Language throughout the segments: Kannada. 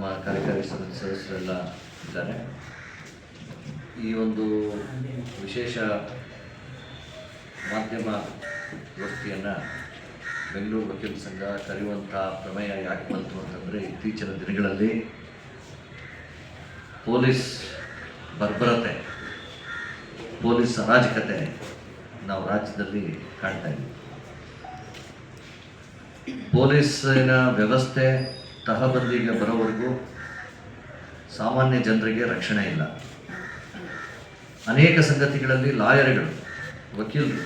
ನಮ್ಮ ಕಾರ್ಯಕಾರಿ ಸದಸ್ಯ ಸದಸ್ಯರೆಲ್ಲ ಇದ್ದಾರೆ. ಈ ಒಂದು ವಿಶೇಷ ಮಾಧ್ಯಮ ಗೋಷ್ಠಿಯನ್ನು ಬೆಂಗಳೂರು ವಕೀಲ ಸಂಘ ಕರೆಯುವಂಥ ಪ್ರಮೇಯ ಯಾಕೆ ಬಂತು ಅಂತಂದರೆ ಇತ್ತೀಚಿನ ದಿನಗಳಲ್ಲಿ ಪೊಲೀಸ್ ಬರ್ಬರತೆ, ಪೊಲೀಸ್ ಅರಾಜಕತೆ ನಾವು ರಾಜ್ಯದಲ್ಲಿ ಕಾಣ್ತಾ ಇದ್ದೀವಿ. ಪೊಲೀಸಿನ ವ್ಯವಸ್ಥೆ ತಹಬಂದಿಗೆ ಬರೋವರೆಗೂ ಸಾಮಾನ್ಯ ಜನರಿಗೆ ರಕ್ಷಣೆ ಇಲ್ಲ. ಅನೇಕ ಸಂಗತಿಗಳಲ್ಲಿ ಲಾಯರ್ಗಳು, ವಕೀಲರು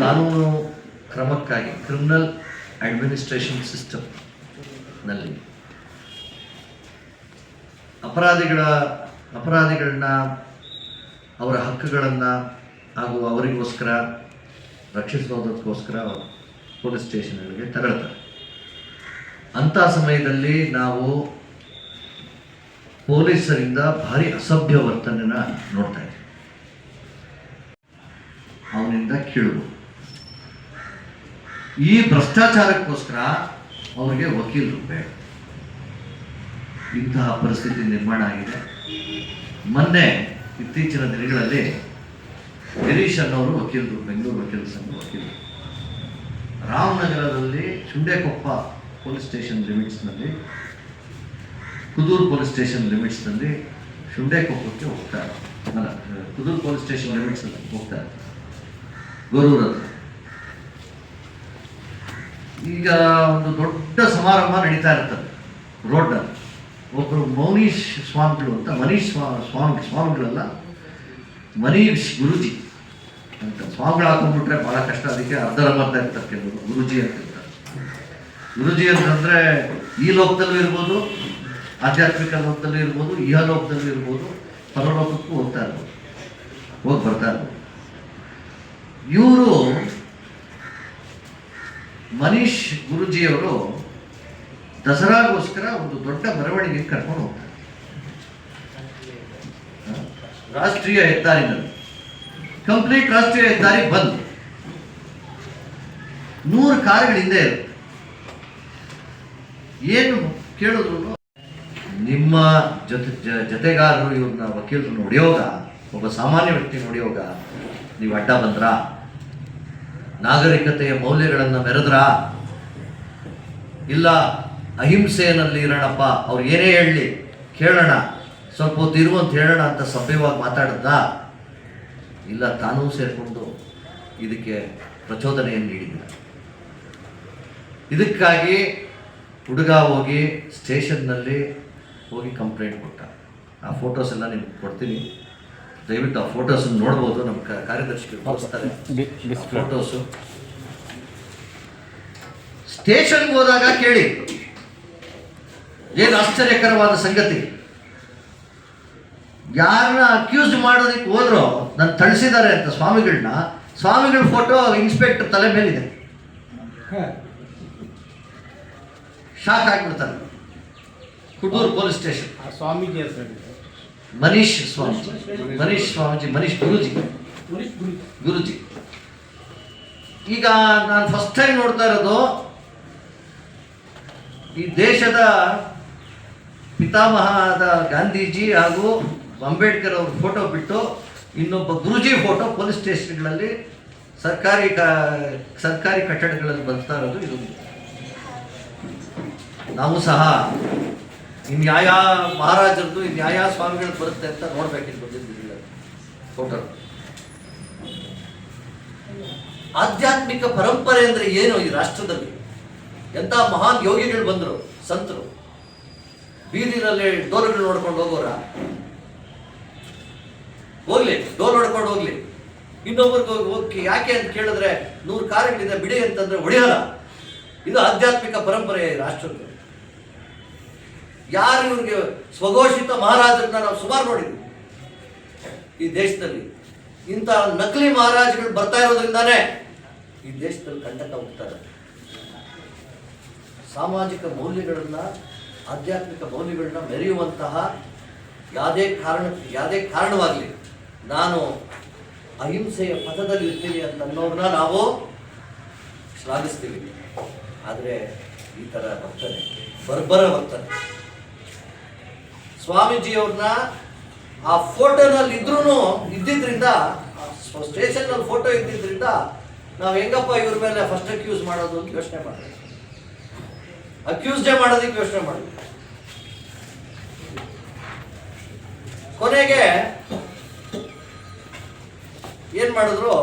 ಕಾನೂನು ಕ್ರಮಕ್ಕಾಗಿ ಕ್ರಿಮಿನಲ್ ಅಡ್ಮಿನಿಸ್ಟ್ರೇಷನ್ ಸಿಸ್ಟಮ್ನಲ್ಲಿ ಅಪರಾಧಿಗಳ, ಅಪರಾಧಿಗಳನ್ನ, ಅವರ ಹಕ್ಕುಗಳನ್ನು ಹಾಗೂ ಅವರಿಗೋಸ್ಕರ ರಕ್ಷಿಸೋದಕ್ಕೋಸ್ಕರ ಪೊಲೀಸ್ ಸ್ಟೇಷನ್ಗಳಿಗೆ ತಗೊಳ್ತಾರೆ ಅಂಥ ಸಮಯದಲ್ಲಿ ನಾವು ಪೊಲೀಸರಿಂದ ಭಾರಿ ಅಸಭ್ಯ ವರ್ತನೆನ ನೋಡ್ತಾ ಇದ್ದೀವಿ ಅವನಿಂದ ಕೀಳು ಈ ಭ್ರಷ್ಟಾಚಾರಕ್ಕೋಸ್ಕರ ಅವರಿಗೆ ವಕೀಲರು ಬೇಡ. ಇಂತಹ ಪರಿಸ್ಥಿತಿ ನಿರ್ಮಾಣ ಆಗಿದೆ. ಮೊನ್ನೆ ಇತ್ತೀಚಿನ ದಿನಗಳಲ್ಲಿ ಗಿರೀಶ್ ಅನ್ನೋರು ವಕೀಲರು, ಬೆಂಗಳೂರು ವಕೀಲ ಸಂಘ ವಕೀಲರು. ರಾಮನಗರದಲ್ಲಿ ಚುಂಡೆಕೊಪ್ಪ ಪೊಲೀಸ್ ಸ್ಟೇಷನ್ ಲಿಮಿಟ್ಸ್ನಲ್ಲಿ, ಕುದೂರು ಪೊಲೀಸ್ ಸ್ಟೇಷನ್ ಲಿಮಿಟ್ಸ್ನಲ್ಲಿ ಶುಂಡೇಕೊಪ್ಪಕ್ಕೆ ಹೋಗ್ತಾರೆ ಅಲ್ಲ, ಕುದೂರು ಪೊಲೀಸ್ ಸ್ಟೇಷನ್ ಲಿಮಿಟ್ಸ್ನಲ್ಲಿ ಹೋಗ್ತಾರೆ ಗೊರೂರ್ ಹತ್ರ. ಈಗ ಒಂದು ದೊಡ್ಡ ಸಮಾರಂಭ ನಡೀತಾ ಇರ್ತದೆ ರೋಡ್ ಒಬ್ಬರು ಮೌನೀಶ್ ಸ್ವಾಮಿಗಳು ಅಂತ, ಮನೀಶ್ ಸ್ವಾ, ಸ್ವಾಮಿ, ಸ್ವಾಮಿಗಳಲ್ಲ, ಮನೀಶ್ ಗುರುಜಿ ಅಂತ. ಸ್ವಾಮಿಗಳು ಹಾಕೊಂಡ್ಬಿಟ್ರೆ ಭಾಳ ಕಷ್ಟ. ಅದಕ್ಕೆ ಅರ್ಧರಂಬರ್ಧ ಇರ್ತಾರೆ ಕೆಲವರು, ಗುರುಜಿ ಅಂತ ಇರ್ತಾರೆ. ಗುರುಜಿ ಅಂತಂದರೆ ಈ ಲೋಕದಲ್ಲೂ ಇರ್ಬೋದು, ಆಧ್ಯಾತ್ಮಿಕ ಲೋಕದಲ್ಲೂ ಇರ್ಬೋದು ಇಹಲೋಕದಲ್ಲೂ ಇರ್ಬೋದು, ಪರಲೋಕಕ್ಕೂ ಹೋಗ್ತಾ ಇರ್ಬೋದು, ಹೋಗಿ ಬರ್ತಾ ಇರ್ಬೋದು. ಇವರು ಮನೀಶ್ ಗುರುಜಿಯವರು ದಸರಾಗೋಸ್ಕರ ಒಂದು ದೊಡ್ಡ ಮೆರವಣಿಗೆ ಕರ್ಕೊಂಡು ಹೋಗ್ತಾರೆ? ರಾಷ್ಟ್ರೀಯ ಹೆದ್ದಾರಿನಲ್ಲಿ. ಕಂಪ್ಲೀಟ್ ರಾಷ್ಟ್ರೀಯ ಹೆದ್ದಾರಿ ಬಂದ್. ನೂರು ಕಾರ್ಗಳಿಂದ ಇರುತ್ತೆ. ಏನು ಕೇಳಿದ್ರು ನಿಮ್ಮ ಜೊತೆ ಜತೆಗಾರರು ಇವ್ರನ್ನ ವಕೀಲರು ನೋಡಿಯೋಗ ಒಬ್ಬ ಸಾಮಾನ್ಯ ವ್ಯಕ್ತಿ ನೋಡಿಯೋಗ ನೀವು ಅಡ್ಡ ಬಂದ್ರ? ನಾಗರಿಕತೆಯ ಮೌಲ್ಯಗಳನ್ನು ಮೆರೆದ್ರ? ಇಲ್ಲ ಅಹಿಂಸೆಯಲ್ಲಿ ಇರೋಣಪ್ಪ ಅವ್ರು ಏನೇ ಹೇಳಲಿ ಕೇಳೋಣ, ಸ್ವಲ್ಪ ಹೊತ್ತು ಇರು ಅಂತ ಹೇಳೋಣ ಅಂತ ಸಭ್ಯವಾಗಿ ಮಾತಾಡಿದ್ದ ಇಲ್ಲ, ತಾನೂ ಸೇರಿಕೊಂಡು ಇದಕ್ಕೆ ಪ್ರಚೋದನೆಯನ್ನು ನೀಡಿದ್ದ ಇದಕ್ಕಾಗಿ ಹುಡುಗ ಹೋಗಿ ಸ್ಟೇಷನ್ನಲ್ಲಿ ಹೋಗಿ ಕಂಪ್ಲೇಂಟ್ ಕೊಟ್ಟ. ಆ ಫೋಟೋಸ್ ಎಲ್ಲ ನಿಮ್ಗೆ ಕೊಡ್ತೀನಿ. ದಯವಿಟ್ಟು ಆ ಫೋಟೋಸನ್ನು ನೋಡ್ಬೋದು. ನಮ್ಮ ಕ- ಕಾರ್ಯದರ್ಶಿಗಳು ತೋರಿಸ್ತಾರೆ. ಫೋಟೋಸು ಸ್ಟೇಷನ್ಗೆ ಹೋದಾಗ ಕೇಳಿ. ಏನು ಆಶ್ಚರ್ಯಕರವಾದ ಸಂಗತಿ? ಯಾರನ್ನ ಅಕ್ಯೂಸ್ ಮಾಡೋದಕ್ಕೆ ಹೋದ್ರು ನಾನು ತಳಿಸಿದ್ದಾರೆ ಅಂತ ಸ್ವಾಮಿಗಳನ್ನ ಸ್ವಾಮಿಗಳ ಫೋಟೋ ಇನ್ಸ್ಪೆಕ್ಟರ್ ತಲೆ ಮೇಲಿದೆ. ಶಾಕ್ ಆಗಿಬಿಡ್ತಾರೆ. Kutur police station. ಸ್ವಾಮೀಜಿ ಹೆಸರು ಮನೀಶ್ ಸ್ವಾಮೀಜಿ. ಮನೀಶ್ ಸ್ವಾಮೀಜಿ ಮನೀಶ್ ಗುರುಜಿ. ಗುರುಜಿ. ಈಗ ನಾನು ಫಸ್ಟ್ ಟೈಮ್ ನೋಡ್ತಾ ಇರೋದು ಈ ದೇಶದ ಪಿತಾಮಹ ಆದ ಗಾಂಧೀಜಿ ಹಾಗೂ ಅಂಬೇಡ್ಕರ್ ಅವ್ರ ಫೋಟೋ ಬಿಟ್ಟು ಇನ್ನೊಬ್ಬ ಗುರುಜಿ ಫೋಟೋ ಪೊಲೀಸ್ ಸ್ಟೇಷನ್ಗಳಲ್ಲಿ ಸರ್ಕಾರಿ ಕ ಸರ್ಕಾರಿ ಕಟ್ಟಡಗಳಲ್ಲಿ ಬರ್ತಾ ಇರೋದು ಇದು ನಾವು ಸಹ ಇನ್ಯಾಯ ಮಹಾರಾಜರದ್ದು ಇನ್ಯಾಯ ಸ್ವಾಮಿಗಳು ಬರುತ್ತೆ ಅಂತ ನೋಡ್ಬೇಕಿತ್ತು ಬಂದಿದ್ದಿಲ್ಲ ಫೋಟೋ ಆಧ್ಯಾತ್ಮಿಕ ಪರಂಪರೆ ಅಂದ್ರೆ ಏನು ಈ ರಾಷ್ಟ್ರದಲ್ಲಿ? ಎಂತ ಮಹಾನ್ ಯೋಗಿಗಳು ಬಂದರು, ಸಂತರು? ಬೀದಿನಲ್ಲಿ ಡೋರ್ಗಳು ನೋಡ್ಕೊಂಡು ಹೋಗೋರ? ಹೋಗ್ಲಿ, ಡೋಲ್ ನೋಡ್ಕೊಂಡು ಹೋಗ್ಲಿ. ಇನ್ನೊಬ್ರಿಗೆ ಹೋಗಿ ಯಾಕೆ ಅಂತ ಕೇಳಿದ್ರೆ ನೂರು ಕಾರ್ಯಗಳಿದೆ ಬಿಡಿ ಅಂತಂದ್ರೆ ಹೊಡೆಯಲ್ಲ. ಇದು ಆಧ್ಯಾತ್ಮಿಕ ಪರಂಪರೆ ರಾಷ್ಟ್ರದ್ದು. ಯಾರು ಇವ್ರಿಗೆ ಸ್ವಘೋಷಿತ ಮಹಾರಾಜರನ್ನ ನಾವು ಸುಮಾರು ನೋಡಿದ್ವಿ. ಈ ದೇಶದಲ್ಲಿ ಇಂಥ ನಕಲಿ ಮಹಾರಾಜಗಳು ಬರ್ತಾ ಇರೋದ್ರಿಂದಾನೇ ಈ ದೇಶದಲ್ಲಿ ಕಂಟಕ ಹೋಗ್ತಾರೆ ಸಾಮಾಜಿಕ ಮೌಲ್ಯಗಳನ್ನ, ಆಧ್ಯಾತ್ಮಿಕ ಮೌಲ್ಯಗಳನ್ನ ಮೆರೆಯುವಂತಹ ಯಾವುದೇ ಕಾರಣ, ಯಾವುದೇ ಕಾರಣವಾಗಲಿ ನಾನು ಅಹಿಂಸೆಯ ಪಥದಲ್ಲಿ ಇರ್ತೀನಿ ಅಂತ ಅನ್ನೋದನ್ನ ನಾವು ಶ್ಲಾಘಿಸ್ತೀವಿ. ಆದರೆ ಈ ಥರ ಬರ್ತಾನೆ ಬರ್ಬರ ವರ್ತನೆ. ಸ್ವಾಮೀಜಿಯವ್ರನ್ನ ಆ ಫೋಟೋನಲ್ಲಿ ಇದ್ರೂ ಇದ್ದಿದ್ರಿಂದ ಸ್ಟೇಷನ್ನಲ್ಲಿ ಫೋಟೋ ಇದ್ದಿದ್ರಿಂದ ನಾವು ಹೆಂಗಪ್ಪ ಇವ್ರ ಮೇಲೆ ಫಸ್ಟ್ ಅಕ್ಯೂಸ್ ಮಾಡೋದು ಅಂತ ಯೋಚನೆ ಮಾಡಿದ್ವಿ ಅಕ್ಯೂಸ್ಡೇ ಮಾಡೋದಕ್ಕೆ ಯೋಚನೆ ಮಾಡಿದ್ವಿ ಕೊನೆಗೆ ಏನು ಮಾಡಿದ್ರು,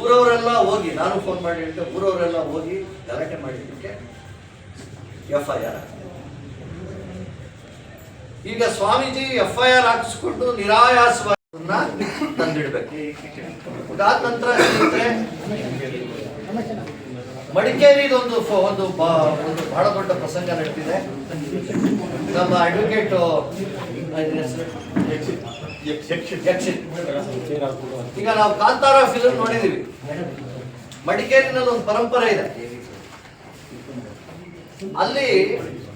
ಊರವರೆಲ್ಲ ಹೋಗಿ, ನಾನು ಫೋನ್ ಮಾಡಿ ಊರವರೆಲ್ಲ ಹೋಗಿ ಗಲಾಟೆ ಮಾಡಿದ್ದಕ್ಕೆ ಎಫ್ ಐ ಆರ್ ಈಗ ಸ್ವಾಮೀಜಿ ಎಫ್ ಐ ಆರ್ ಹಾಕಿಸ್ಕೊಂಡು ನಿರಾಯಾಸವನ್ನ ತಂದಿಡ್ಬೇಕು. ಅದಾದ ನಂತರ ಮಡಿಕೇರಿ ಒಂದು ಒಂದು ಬಹಳ ದೊಡ್ಡ ಪ್ರಸಂಗ ನಡೆದಿದೆ. ನಮ್ಮ ಅಡ್ವೊಕೇಟ್ ಈಗ ನಾವು ಕಾಂತಾರ ಫಿಲ್ಮ್ ನೋಡಿದೀವಿ. ಮಡಿಕೇರಿನಲ್ಲಿ ಒಂದು ಪರಂಪರೆ ಇದೆ. ಅಲ್ಲಿ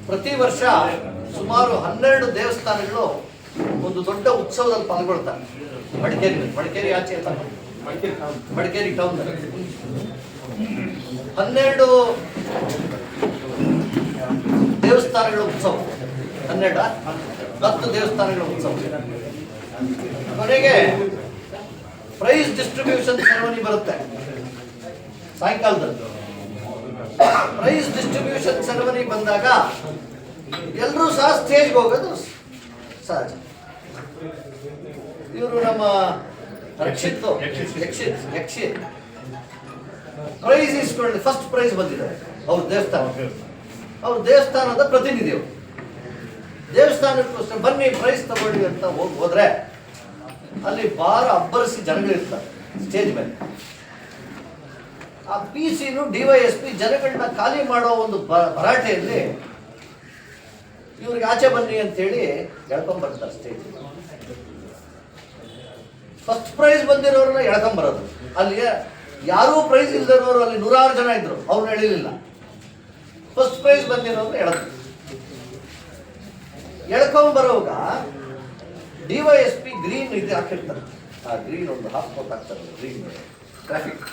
ಪ್ರತಿ ವರ್ಷ ಸುಮಾರು ಹನ್ನೆರಡು ದೇವಸ್ಥಾನಗಳು ಒಂದು ದೊಡ್ಡ ಉತ್ಸವದಲ್ಲಿ ಪಾಲ್ಗೊಳ್ತಾರೆ. ಮಡಿಕೇರಿ ಮಡಿಕೇರಿ ಆಚೆ ಮಡಿಕೇರಿ ಟೌನ್ ಹನ್ನೆರಡು ದೇವಸ್ಥಾನಗಳ ಉತ್ಸವ. ಹನ್ನೆರಡ ಹತ್ತು ದೇವಸ್ಥಾನಗಳ ಉತ್ಸವ. ಕೊನೆಗೆ ಪ್ರೈಸ್ ಡಿಸ್ಟ್ರಿಬ್ಯೂಷನ್ ಸೆರೆಮನಿ ಬರುತ್ತೆ. ಸಾಯಂಕಾಲದಲ್ಲಿ. ಪ್ರೈಸ್ ಡಿಸ್ಟ್ರಿಬ್ಯೂಷನ್ ಸೆರೆಮನಿ ಬಂದಾಗ ಎಲ್ಲರೂ ಸಹ ಸ್ಟೇಜ್ಗೆ ಹೋಗೋದು ಸಹಜ. ಇವರು ನಮ್ಮ ರಕ್ಷಿತ್ ಪ್ರೈಸ್ ಇಸ್ಕೊಂಡು ಫಸ್ಟ್ ಪ್ರೈಸ್ ಬಂದಿದ್ದಾರೆ. ಅವ್ರ ದೇವಸ್ಥಾನ. ಅವ್ರ ದೇವಸ್ಥಾನದ ಪ್ರತಿನಿಧಿಯವರು ದೇವಸ್ಥಾನಕ್ಕೋಸ್ಕರ ಬನ್ನಿ ಪ್ರೈಸ್ ತಗೊಳ್ಳಿ ಅಂತ ಹೋಗಿ ಹೋದ್ರೆ ಅಲ್ಲಿ ಭಾರ ಅಬ್ಬರಿಸಿ ಜನಗಳಿರ್ತಾರೆ ಸ್ಟೇಜ್ ಮೇಲೆ. ಆ ಪಿ ಸಿನು ಡಿವೈಎಸ್ಪಿ ಜನಗಳನ್ನ ಖಾಲಿ ಮಾಡೋ ಒಂದು ಭರಾಟೆಯಲ್ಲಿ ಇವ್ರಿಗೆ ಆಚೆ ಬನ್ನಿ ಅಂತೇಳಿ ಎಳ್ಕೊಂಬರ್ತಾರೆ ಸ್ಟೇಜ್ ಫಸ್ಟ್ ಪ್ರೈಸ್ ಬಂದಿರೋರನ್ನ ಎಳ್ಕೊಂಬರೋದು ಅಲ್ಲಿ ಯಾರೂ ಪ್ರೈಸ್ ಇಲ್ದಿರೋರು ಅಲ್ಲಿ ನೂರಾರು ಜನ ಇದ್ರು. ಅವ್ರನ್ನ ಎಳಿಲಿಲ್ಲ. ಫಸ್ಟ್ ಪ್ರೈಸ್ ಬಂದಿರೋರು ಎಳೆದ್ರು ಎಳ್ಕೊಂಡ್ ಬರೋವಾಗ ಡಿವೈಎಸ್ಪಿ ಗ್ರೀನ್ ಇದು ಹಾಕಿರ್ತಾರೆ. ಆ ಗ್ರೀನ್ ಒಂದು ಹಾಕ್ತಾರೆ. ಗ್ರೀನ್. ಟ್ರಾಫಿಕ್